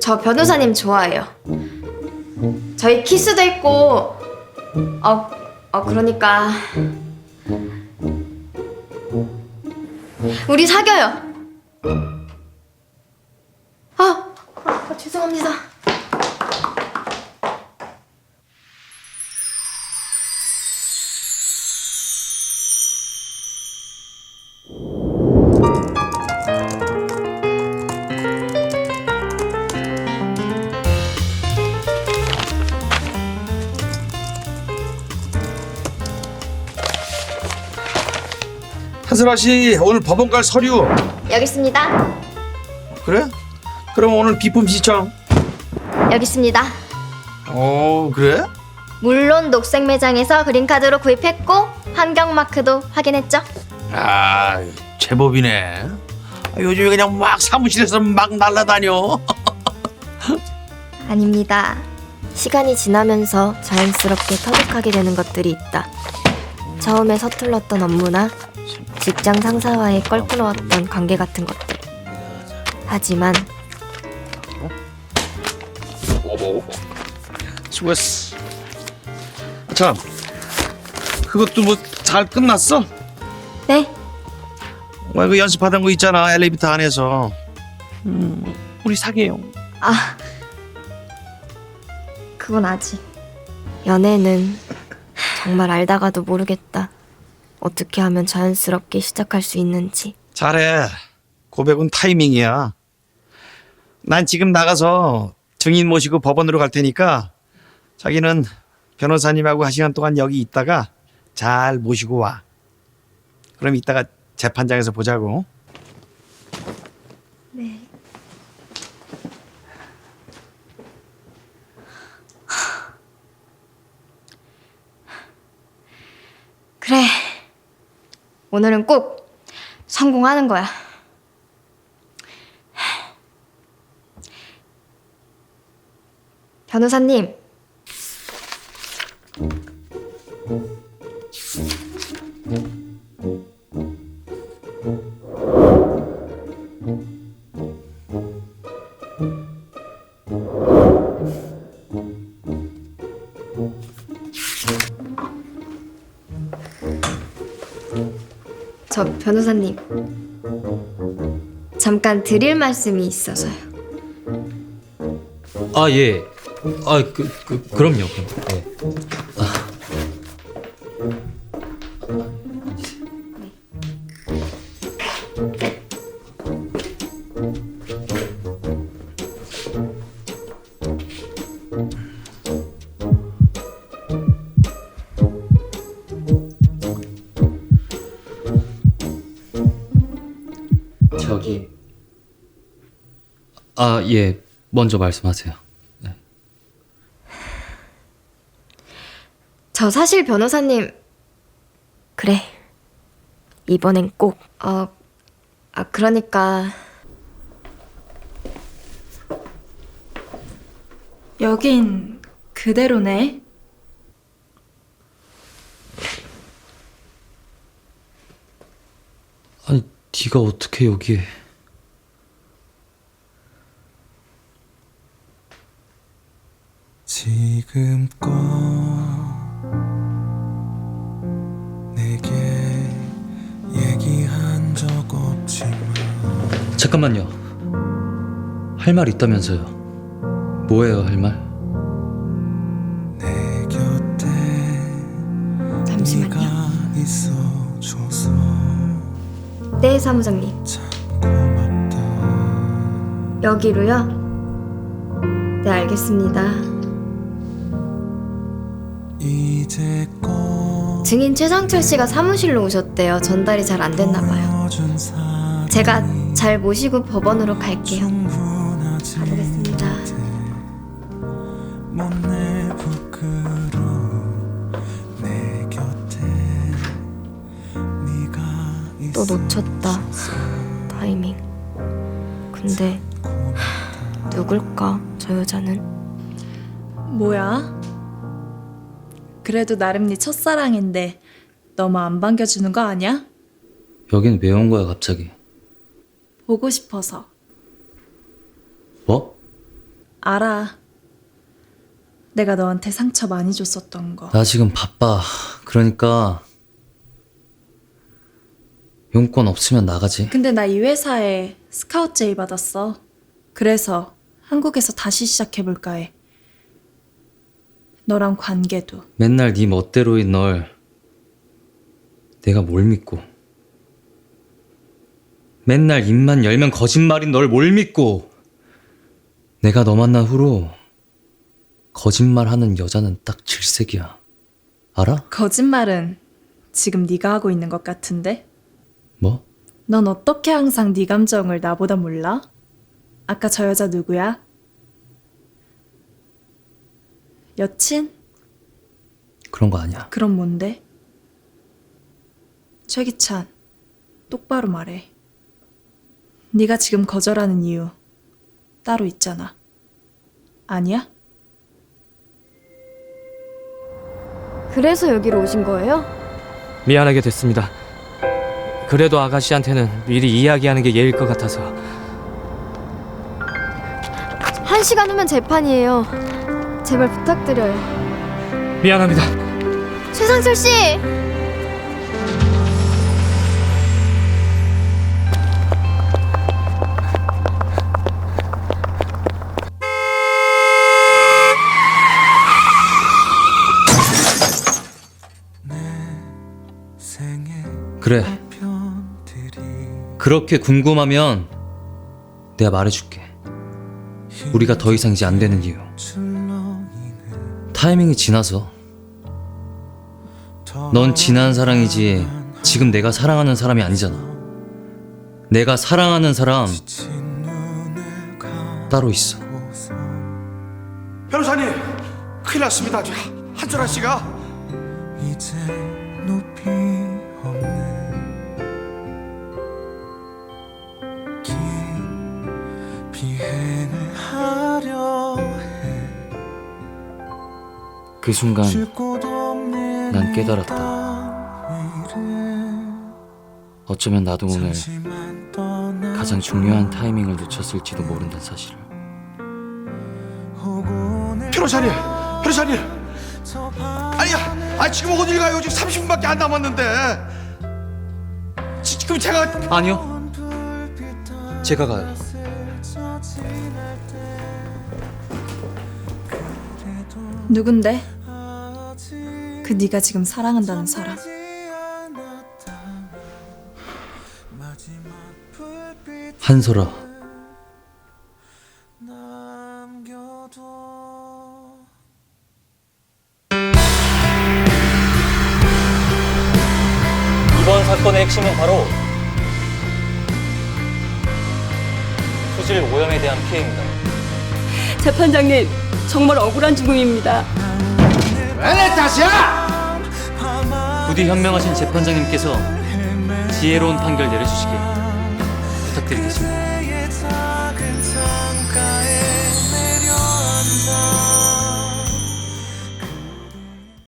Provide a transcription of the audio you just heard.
저 변호사님 좋아해요. 저희 키스도 했고, 어, 어, 그러니까. 우리 사겨요. 아, 아, 죄송합니다. 슬아 씨 오늘 법원 갈 서류 여기 있습니다. 그래? 그럼 오늘 비품 시청 여기 있습니다. 어 그래? 물론 녹색 매장에서 그린카드로 구입했고 환경 마크도 확인했죠. 아 제법이네 아, 요즘에 그냥 막 사무실에서 막 날라다녀 아닙니다. 시간이 지나면서 자연스럽게 터득하게 되는 것들이 있다. 처음에 서툴렀던 업무나 직장 상사와의 껄끄러웠던 관계 같은 것들. 하지만 수고했어 참 그것도 뭐 잘 끝났어? 네, 왜그 연습하던 거 있잖아 엘리베이터 안에서 음, 우리 사귀어요 아 그건 아직. 연애는 정말 알다가도 모르겠다. 어떻게 하면 자연스럽게 시작할 수 있는지. 잘해. 고백은 타이밍이야. 난 지금 나가서 증인 모시고 법원으로 갈 테니까 자기는 변호사님하고 한 시간 동안 여기 있다가 잘 모시고 와. 그럼 이따가 재판장에서 보자고 네. 그래. 오늘은 꼭 성공하는 거야. 변호사님. 저 변호사님. 잠깐 드릴 말씀이 있어서요. 아 예. 아 그 그, 그럼요. 그럼. 예. 저기 아 예. 먼저 말씀하세요. 네. 저 사실 변호사님 그래 이번엔 꼭 어, 아 그러니까 여긴 그대로네. 아니 네가 어떻게 여기에? 지금껏 내게 얘기한 적 없지만 잠깐만요. 할 말 있다면서요. 뭐예요, 할 말? 내 곁에 잠시만요. 네가 있어줘서 네 사무장님 여기로요? 네 알겠습니다. 증인 최상철 씨가 사무실로 오셨대요. 전달이 잘 안 됐나 봐요. 제가 잘 모시고 법원으로 갈게요. 가보겠습니다. 놓쳤다. 타이밍. 근데 누굴까 저 여자는? 뭐야? 그래도 나름 네 첫사랑인데 너무 안 반겨주는 거 아니야? 여긴 왜 온 거야, 갑자기? 보고 싶어서. 뭐? 알아. 내가 너한테 상처 많이 줬었던 거. 나 지금 바빠. 그러니까 용건 없으면 나가지. 근데 나 이 회사에 스카우트 제의 받았어. 그래서 한국에서 다시 시작해볼까 해. 너랑 관계도. 맨날 네 멋대로인 널 내가 뭘 믿고 맨날 입만 열면 거짓말인 널 뭘 믿고 내가 너 만난 후로 거짓말하는 여자는 딱 질색이야 알아? 거짓말은 지금 네가 하고 있는 것 같은데? 뭐? 넌 어떻게 항상 네 감정을 나보다 몰라? 아까 저 여자 누구야? 여친? 그런 거 아니야 그럼 뭔데? 최기찬, 똑바로 말해. 네가 지금 거절하는 이유 따로 있잖아. 아니야? 그래서 여기로 오신 거예요? 미안하게 됐습니다. 그래도 아가씨한테는 미리 이야기하는 게 예일 것 같아서 한 시간 후면 재판이에요. 제발 부탁드려요. 미안합니다. 최상철 씨! 그렇게 궁금하면 내가 말해줄게. 우리가 더 이상 이제 안 되는 이유. 타이밍이 지나서. 넌 지난 사랑이지 지금 내가 사랑하는 사람이 아니잖아. 내가 사랑하는 사람 따로 있어. 변호사님, 큰일 났습니다. 한철아 씨가 하려 해그 순간 난 깨달았다. 어쩌면 나도 오늘 가장 중요한 타이밍을 놓쳤을지도 모른다는 사실을 변호사님, 변호사님. 저 밤- 아니야, 아 지금 어딜 가요? 지금 30분밖에 안 남았는데. 지, 지금 제가 아니요 제가 가요 누군데? 그 네가 지금 사랑한다는 사람. 남겨둬 이번 사건의 핵심은 바로 수질 오염에 대한 피해입니다 재판장님, 정말 억울한 죽음입니다. 부디 현명하신 재판장님께서 지혜로운 판결 내려주시길 부탁드리겠습니다